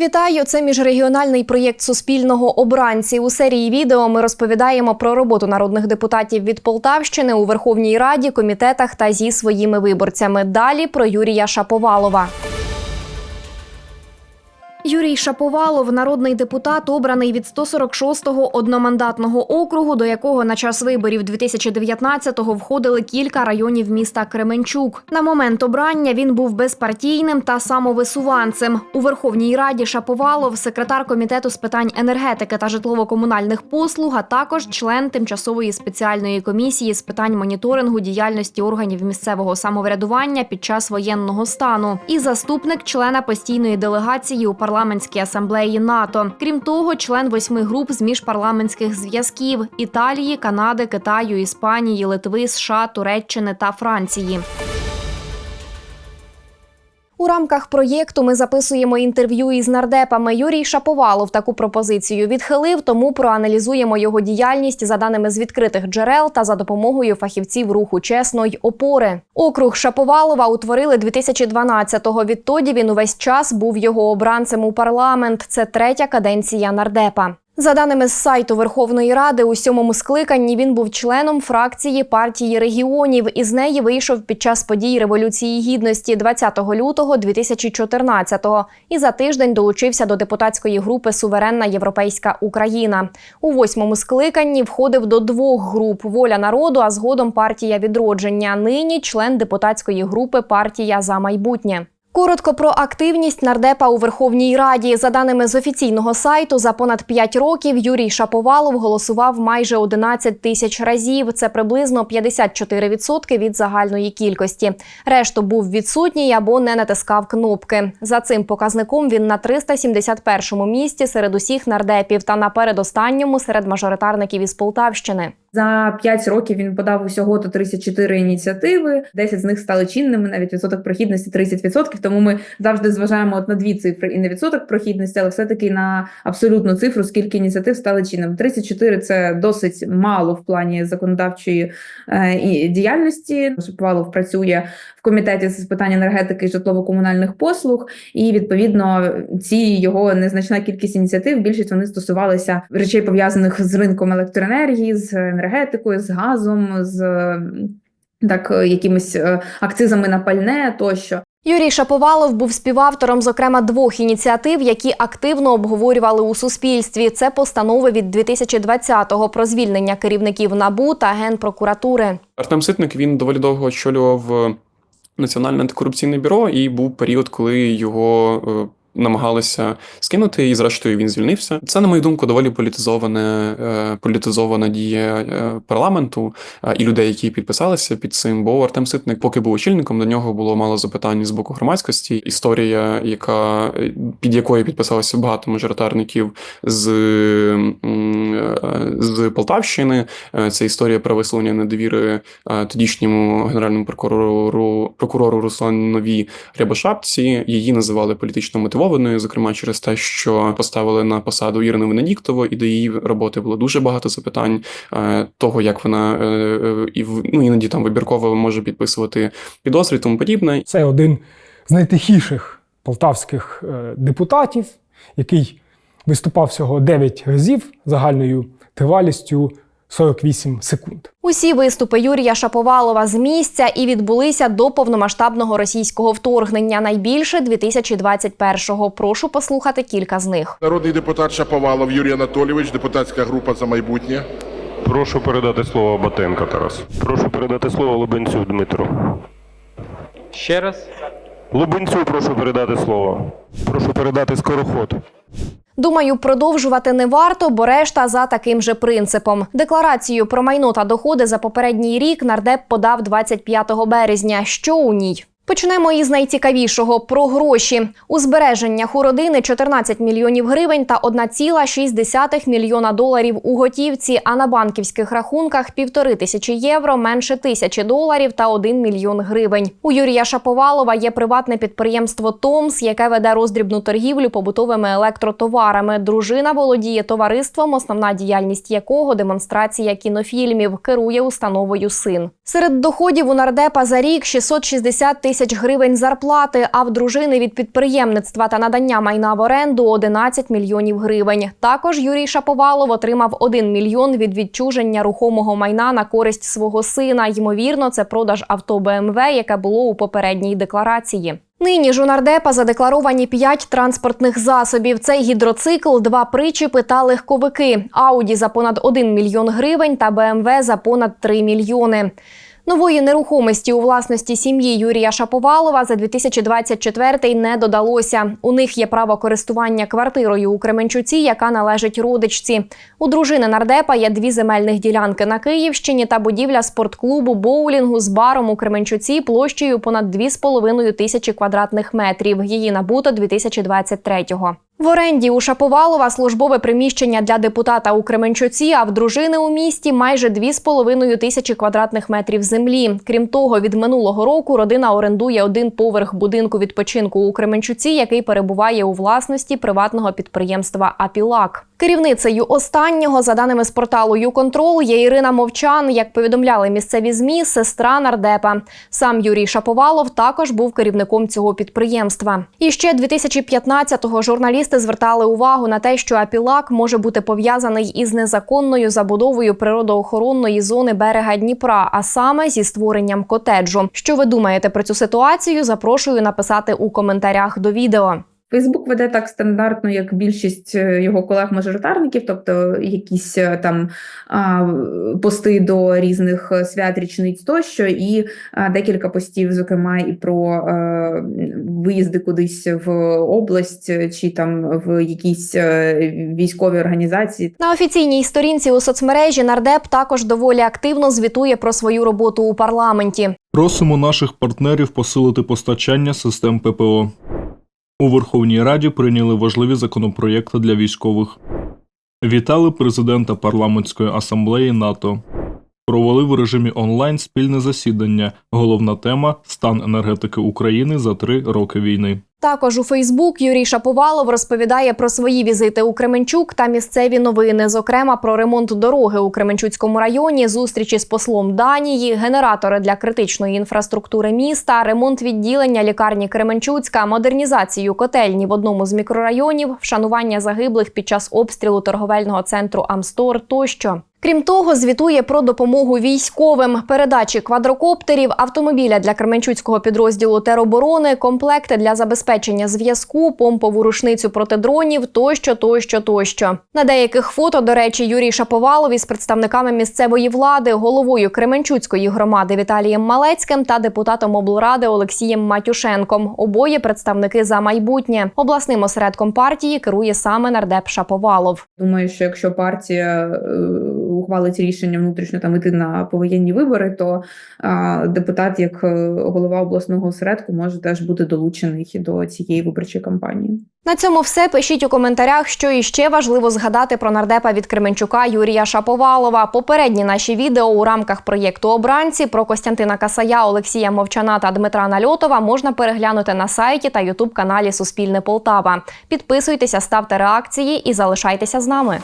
Вітаю! Це міжрегіональний проєкт Суспільного обранці. У серії відео ми розповідаємо про роботу народних депутатів від Полтавщини у Верховній Раді, комітетах та зі своїми виборцями. Далі про Юрія Шаповалова. Юрій Шаповалов, народний депутат, обраний від 146-го одномандатного округу, до якого на час виборів 2019-го входили кілька районів міста Кременчук. На момент обрання він був безпартійним та самовисуванцем. У Верховній Раді Шаповалов, секретар комітету з питань енергетики та житлово-комунальних послуг, а також член тимчасової спеціальної комісії з питань моніторингу діяльності органів місцевого самоврядування під час воєнного стану і заступник члена постійної делегації у парламентській асамблеї НАТО. Крім того, член восьми груп з міжпарламентських зв'язків Італії, Канади, Китаю, Іспанії, Литви, США, Туреччини та Франції. У рамках проєкту ми записуємо інтерв'ю із нардепами. Юрій Шаповалов таку пропозицію відхилив, тому проаналізуємо його діяльність за даними з відкритих джерел та за допомогою фахівців руху чесно й опори. Округ Шаповалова утворили 2012-го. Відтоді він увесь час був його обранцем у парламент. Це третя каденція нардепа. За даними з сайту Верховної Ради, у сьомому скликанні він був членом фракції партії регіонів. Із неї вийшов під час подій Революції Гідності 20 лютого 2014-го і за тиждень долучився до депутатської групи Суверенна Європейська Україна. У восьмому скликанні входив до двох груп Воля народу, а згодом партія відродження. Нині член депутатської групи Партія за майбутнє. Коротко про активність нардепа у Верховній Раді. За даними з офіційного сайту, за понад 5 років Юрій Шаповалов голосував майже 11 тисяч разів. Це приблизно 54% від загальної кількості. Решту був відсутній або не натискав кнопки. За цим показником він на 371-му місці серед усіх нардепів та на передостанньому серед мажоритарників із Полтавщини. За 5 років він подав усього до 34 ініціативи. 10 з них стали чинними, навіть відсоток прохідності 30%. Тому ми завжди зважаємо от на дві цифри і на відсоток прохідності, але все-таки на абсолютну цифру, скільки ініціатив стали чинними. 34 – це досить мало в плані законодавчої е, діяльності. Шиповалов працює в комітеті з питань енергетики і житлово-комунальних послуг, і відповідно ці його незначна кількість ініціатив. Більшість вони стосувалися речей пов'язаних з ринком електроенергії, з енергетикою, з газом, з так якимись е, акцизами на пальне тощо. Юрій Шаповалов був співавтором, зокрема, двох ініціатив, які активно обговорювали у суспільстві. Це постанови від 2020-го про звільнення керівників НАБУ та Генпрокуратури. Артем Ситник він доволі довго очолював Національне антикорупційне бюро, і був період, коли його е, намагалися скинути, і зрештою він звільнився. Це, на мою думку, доволі політизоване, е, політизована дія е, парламенту е, і людей, які підписалися під цим. Бо Артем Ситник, поки був очільником, до нього було мало запитань з боку громадськості. Історія, яка під якою підписалося багато мажоритарників з, з Полтавщини. Це історія про висловлення недовіри тодішньому генеральному прокурору прокурору Русланові Рябошапці. Її називали політично мотивованою, зокрема через те, що поставили на посаду Ірину Венедіктову, і до її роботи було дуже багато запитань е, того, як вона е, е, і ну, іноді там вибірково може підписувати підозри тому подібне. Це один з найтихіших полтавських депутатів, який виступав всього 9 разів загальною тривалістю 48 секунд. Усі виступи Юрія Шаповалова з місця і відбулися до повномасштабного російського вторгнення. Найбільше 2021-го. Прошу послухати кілька з них. Народний депутат Шаповалов Юрій Анатолійович, депутатська група за майбутнє. Прошу передати слово Батенко Тарас. Прошу передати слово Лубенцю Дмитру. Ще раз. Лубенцю прошу передати слово. Прошу передати скороход. Думаю, продовжувати не варто, бо решта за таким же принципом. Декларацію про майно та доходи за попередній рік нардеп подав 25 березня. Що у ній? Почнемо із найцікавішого про гроші. У збереженнях у родини 14 мільйонів гривень та 1,6 мільйона доларів у готівці, а на банківських рахунках півтори тисячі євро, менше тисячі доларів та 1 мільйон гривень. У Юрія Шаповалова є приватне підприємство Томс, яке веде роздрібну торгівлю побутовими електротоварами. Дружина володіє товариством, основна діяльність якого демонстрація кінофільмів, керує установою син. Серед доходів у нардепа за рік 660 тисяч тисяч гривень зарплати, а в дружини від підприємництва та надання майна в оренду 11 мільйонів гривень. Також Юрій Шаповалов отримав 1 мільйон від відчуження рухомого майна на користь свого сина. Ймовірно, це продаж авто БМВ, яке було у попередній декларації. Нині ж у нардепа задекларовані 5 транспортних засобів. Це гідроцикл, два причіпи та легковики. Ауді за понад 1 мільйон гривень та БМВ за понад 3 мільйони. Нової нерухомості у власності сім'ї Юрія Шаповалова за 2024 не додалося. У них є право користування квартирою у Кременчуці, яка належить родичці. У дружини нардепа є дві земельних ділянки на Київщині та будівля спортклубу боулінгу з баром у Кременчуці площею понад 2,5 тисячі квадратних метрів. Її набуто 2023-го. В оренді у Шаповалова службове приміщення для депутата у Кременчуці, а в дружини у місті майже 2,5 тисячі квадратних метрів землі. Крім того, від минулого року родина орендує один поверх будинку відпочинку у Кременчуці, який перебуває у власності приватного підприємства Апілак. Керівницею останнього, за даними з порталу «Юконтрол», є Ірина Мовчан. Як повідомляли місцеві змі, сестра нардепа. Сам Юрій Шаповалов також був керівником цього підприємства. І ще 2015-го журналісти звертали увагу на те, що Апілак може бути пов'язаний із незаконною забудовою природоохоронної зони берега Дніпра, а саме зі створенням котеджу. Що ви думаєте про цю ситуацію? Запрошую написати у коментарях до відео. Фейсбук веде так стандартно, як більшість е, його колег-мажоритарників, тобто якісь е, там пости до різних е, свят, річниць тощо, і декілька постів, зокрема, і про виїзди кудись в область чи там в якісь військові організації. На офіційній сторінці у соцмережі нардеп також доволі активно звітує про свою роботу у парламенті. Просимо наших партнерів посилити постачання систем ППО. У Верховній Раді прийняли важливі законопроєкти для військових. Вітали президента парламентської асамблеї НАТО. Провели в режимі онлайн спільне засідання. Головна тема стан енергетики України за три роки війни. Також у Фейсбук Юрій Шаповалов розповідає про свої візити у Кременчук та місцеві новини, зокрема про ремонт дороги у Кременчуцькому районі, зустрічі з послом Данії, генератори для критичної інфраструктури міста, ремонт відділення лікарні Кременчуцька, модернізацію котельні в одному з мікрорайонів, вшанування загиблих під час обстрілу торговельного центру Амстор тощо. Крім того, звітує про допомогу військовим, передачі квадрокоптерів, автомобіля для Кременчуцького підрозділу тероборони, комплекти для забезпечення зв'язку, помпову рушницю проти дронів тощо, тощо, тощо. На деяких фото, до речі, Юрій Шаповалов із представниками місцевої влади, головою Кременчуцької громади Віталієм Малецьким та депутатом облради Олексієм Матюшенком. Обоє представники за майбутнє. Обласним осередком партії керує саме нардеп Шаповалов. Думаю, що якщо партія е, ухвалить рішення внутрішньо там іти на повоєнні вибори, то а, депутат, як е, голова обласного осередку, може теж бути долучений до цієї виборчої кампанії. На цьому все пишіть у коментарях, що іще важливо згадати про нардепа від Кременчука Юрія Шаповалова. Попередні наші відео у рамках проєкту Обранці про Костянтина Касая, Олексія Мовчана та Дмитра Нальотова можна переглянути на сайті та ютуб каналі Суспільне Полтава. Підписуйтеся, ставте реакції і залишайтеся з нами.